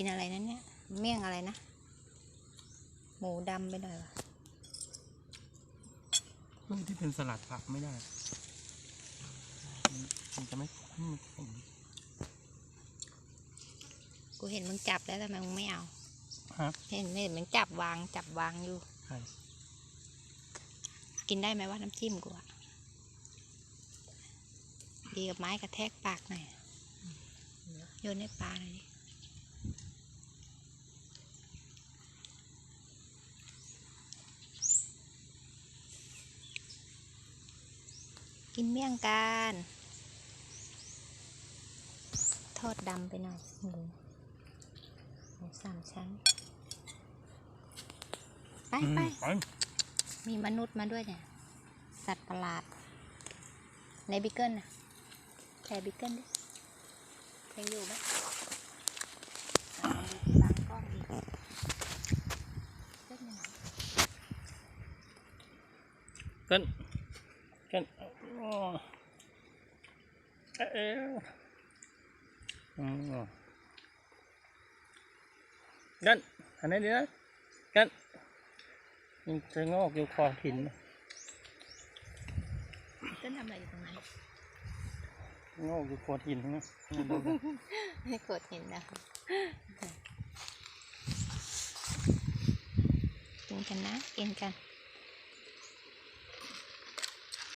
กินอะไรนั้นเนี่ย เมี่ยงอะไรนะ หมูดำไปหน่อยวะเรื่องที่เป็นสลัดผักไม่ได้ มันมันจะไม่ไม่ขมกูเห็นมึงจับแล้วทำไมมึงไม่เอา ฮะ เห็นเห็นมึงจับวางจับวางอยู่ ใช่ กินได้ไหมว่าน้ำจิ้มกูอะดีกับไม้กระแทกปากหน่อยโยนให้ปลาหน่อยดิ กินเมี่ยงกัน ทอดดำไปหน่อยหมูหมูสามชั้น ไปอืมไปไปมีมนุษย์มาด้วยเนี่ย สัตว์ประหลาดในบิกเกิลน่ะแชร์บิกเกิลดิยังอยู่ไหมอ่าบางกล้องดีเล่นยังไงกัน กันอ๋อเอ๊ะอืมกันอันนี้ดีนะกันมันจะงอกอยู่คอหินเต้นทำอะไรอยู่ตรงนั้นงอกอยู่คอหินนะนี่ดูดิไม่กดเห็นนะกินกันนะกินกัน